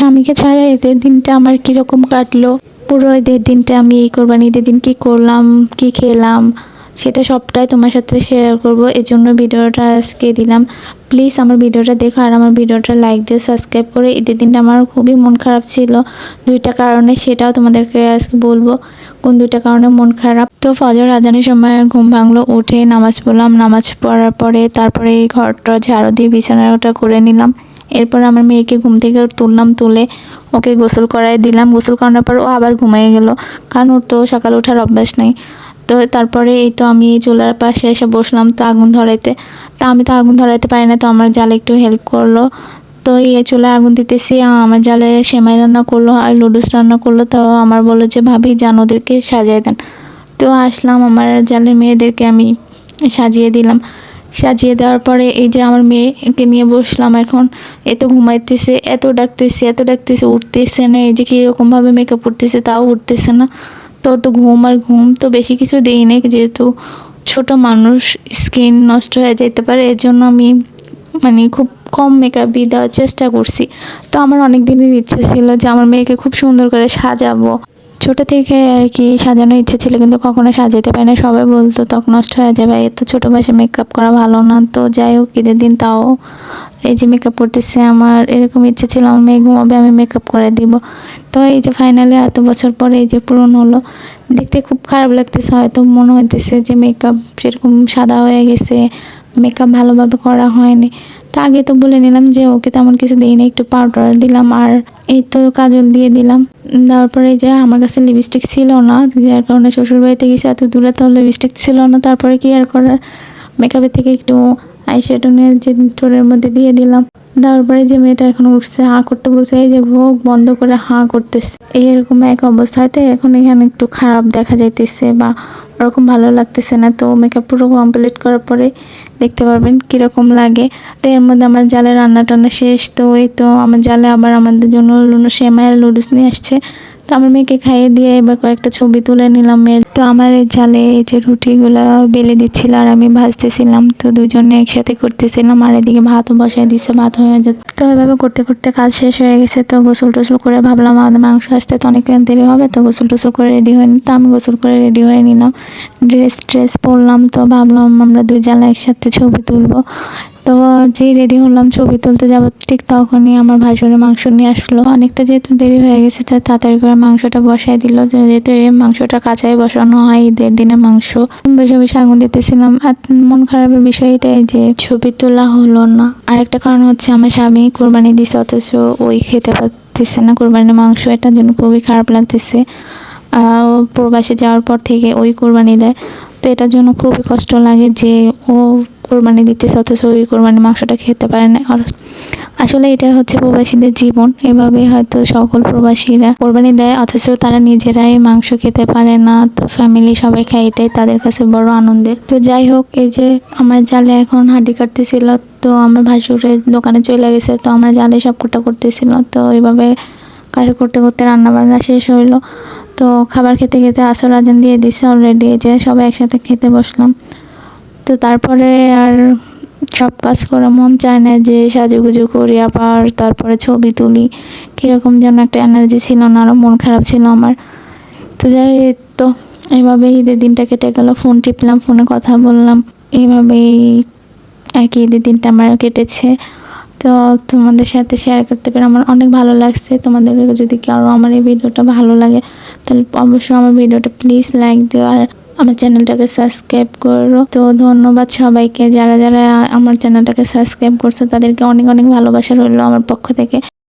স্বামীকে ছাড়া এদের দিনটা আমার কীরকম কাটলো? পুরো ঈদের দিনটা আমি এই কোরবানি ঈদের দিন কী করলাম, কী খেলাম, সেটা সবটাই তোমার সাথে শেয়ার করব। জন্য ভিডিওটা আজকে দিলাম। প্লিজ আমার ভিডিওটা দেখো আর আমার ভিডিওটা লাইক দিয়ে সাবস্ক্রাইব করে। ঈদের দিনটা আমার খুবই মন খারাপ ছিল। দুইটা কারণে সেটাও তোমাদেরকে আজকে বলব। কোন দুইটা কারণে মন খারাপ? তো ফজর, আজানের সময় ঘুম ভাঙলো, উঠে নামাজ পড়লাম। নামাজ পড়ার পরে তারপরে এই ঘরটা ঝাড়ু দিয়ে বিছানাটা করে নিলাম। এরপর আমার মেয়েকে ঘুম থেকে তুললাম, তুলে ওকে গোসল করাই দিলাম। গোসল করানোর পর ও আবার ঘুমিয়ে গেল। কারণ ওর তো সকালে ওঠার অভ্যাস নেই। তো তারপরে এই তো আমি চুলার পাশে এসে বসলাম তো আগুন ধরাইতে। তা আমি তো আগুন ধরাইতে পারি না, তো আমার জালে একটু হেল্প করল। তো এই চুলায় আগুন দিতেছি আমার জালে সেমাই রান্না করল আর লুডুস রান্না করল। তো আমার বলল যে, ভাবি যান ওদেরকে সাজিয়ে দেন। তো আসলাম আমার জালের মেয়েদেরকে আমি সাজিয়ে দিলাম। সাজিয়ে দেওয়ার পরে এই যে আমার মেয়েকে নিয়ে বসলাম এখন, এত ঘুমাইতেছে, এত ডাকতেছে এত ডাকতেছে, উঠতেছে না, এই যে কীরকমভাবে মেকআপ উঠতেছে তাও উঠতেছে না। তো তো ঘুম আর ঘুম তো বেশি কিছু দিই না যেহেতু ছোট মানুষ স্কিন নষ্ট হয়ে যেতে পারে এর জন্য আমি মানে খুব কম মেকআপই দেওয়ার চেষ্টা করছি। তো আমার অনেক দিনের ইচ্ছে ছিল যে আমার মেয়েকে খুব সুন্দর করে সাজাবো। ছোট থেকে আর কি সাজানোর ইচ্ছে ছিল, কিন্তু কখনো সাজাতে পারি না সবাই বলতো তখন নষ্ট হয়ে যাবে, এত ছোট বয়সে মেকআপ করা ভালো না। তো যাই হোক, ঈদের দিন তাও এই যে মেকআপ করতেছে, আমার এরকম ইচ্ছে ছিল, আমার মেয়ে ঘুমাবে, আমি মেকআপ করে দিব। তো এই যে ফাইনালি এত বছর পরে এই যে পূরণ হলো, দেখতে খুব খারাপ লাগতেছে, হয়তো মনে হইতেছে যে মেকআপ সেরকম সাদা হয়ে গেছে মেকআপ ভালোভাবে করা হয়নি। তো আগে তো বলে নিলাম যে ওকে তেমন কিছু দিই না একটু পাউডার দিলাম আর এই তো কাজল দিয়ে দিলাম। দেওয়ার পরে যে আমার কাছে লিপস্টিক ছিল না, যার কারণে শ্বশুরবাড়িতে গেছি, এত দূরে তো লিপস্টিক ছিল না। তারপরে কি আর করার? মেকআপের থেকে একটু আইশ্যাডো নিয়ে যে টোরের মধ্যে দিয়ে দিলাম। দেওয়ার পরে যে মেয়েটা এখন উঠছে, হাঁ করতে বলছে, এই যে ভোগ, বন্ধ করে হাঁ করতেছে। এইরকম এক অবস্থাতে এখন এখানে একটু খারাপ দেখা যাইতেছে বা ওরকম ভালো লাগতেছে না। তো মেকআপ পুরো কমপ্লিট করার পরে দেখতে পারবেন কীরকম লাগে। তো এর মধ্যে আমার জালে রান্না টান্না শেষ। তো এই তো আমার জালে আবার আমাদের জন্য লুনো সেমাইয়ের লুডুস নিয়ে আসছে। তো আমার মেয়েকে খাইয়ে দিয়ে এবার কয়েকটা ছবি তুলে নিলাম। মেয়ের তো আমার জালে এই যে রুটিগুলো বেলে দিচ্ছিল আর আমি ভাজতেছিলাম। তো দুজনে একসাথে করতেছিলাম আর এদিকে ভাতও বসাই দিচ্ছে ভাত হয়ে যেত তো এভাবে করতে করতে কাজ শেষ হয়ে গেছে। তো গোসল টোসল করে ভাবলাম আমাদের মাংস আসতে তো অনেক দেরি হবে। তো গোসল টোসল করে রেডি হয়ে তো আমি গোসল করে রেডি হয়ে নিলাম। ড্রেস ট্রেস পরলাম। তো ভাবলাম আমরা দুই জালা একসাথে ছবি তুলবো। তো যেই রেডি হলাম ছবি তুলতে যাব, ঠিক তখনই আমার ভাসুরের মাংস নিয়ে আসলো। অনেকটা যেহেতু দেরি হয়ে গেছে, তো তাড়াতাড়ি করে মাংসটা বসাই দিল। যেহেতু এই মাংসটা কাঁচাই বসানো হয়, ঈদের দিনে মাংস। বসে বসে আগুন দিতেছিলাম। আর মন খারাপের বিষয় এটাই যে ছবি তোলা হলো না। আরেকটা কারণ হচ্ছে আমার স্বামী কোরবানি দিছে, অথচ ওই খেতে পারতেছে না কোরবানির মাংস। এটার জন্য খুবই খারাপ লাগতেছে। প্রবাসে যাওয়ার পর থেকে ওই কোরবানি দেয়। তো এটার জন্য খুবই কষ্ট লাগে যে ও কোরবানি দিতেছে, অথচ ওই কোরবানির মাংসটা খেতে পারে না। আর আসলে এটা হচ্ছে প্রবাসীদের জীবন। এভাবে হয়তো সকল প্রবাসীরা কোরবানি দেয়, অথচ তারা নিজেরাই মাংস খেতে পারে না। তো ফ্যামিলি সবাই খায়, এটাই তাদের কাছে বড় আনন্দের। তো যাই হোক, এই যে আমার জালে এখন হাঁটি কাটতেছিল, তো আমার ভাসুরের দোকানে চলে গেছে, তো আমার জালে সব কোটা করতেছিল। তো এইভাবে কাজ করতে করতে রান্না বান্না শেষ হইল। তো খাবার খেতে খেতে আসর আজান দিয়ে দিছে অলরেডি যে সবাই একসাথে খেতে বসলাম। তো তারপরে আর সব কাজ করা মন চায় না যে সাজুগুজু করি আবার তারপরে ছবি তুলি। কীরকম যেন একটা এনার্জি ছিল না আরও মন খারাপ ছিল আমার। তো যাই তো এইভাবে ঈদের দিনটা কেটে গেল। ফোন টিপলাম, ফোনে কথা বললাম। এইভাবেই কি ঈদের দিনটা আমার কেটেছে। তো তোমাদের সাথে শেয়ার করতে পেরে আমার অনেক ভালো লাগছে। তোমাদের যদি কারও আমার এই ভিডিওটা ভালো লাগে, তাহলে অবশ্যই আমার ভিডিওটা প্লিজ লাইক দিও। আর আমার চ্যানেলটাকে সাবস্ক্রাইব করো। তো ধন্যবাদ সবাইকে। যারা যারা আমার চ্যানেলটাকে সাবস্ক্রাইব করছ, তাদেরকে অনেক অনেক ভালোবাসা রইল আমার পক্ষ থেকে।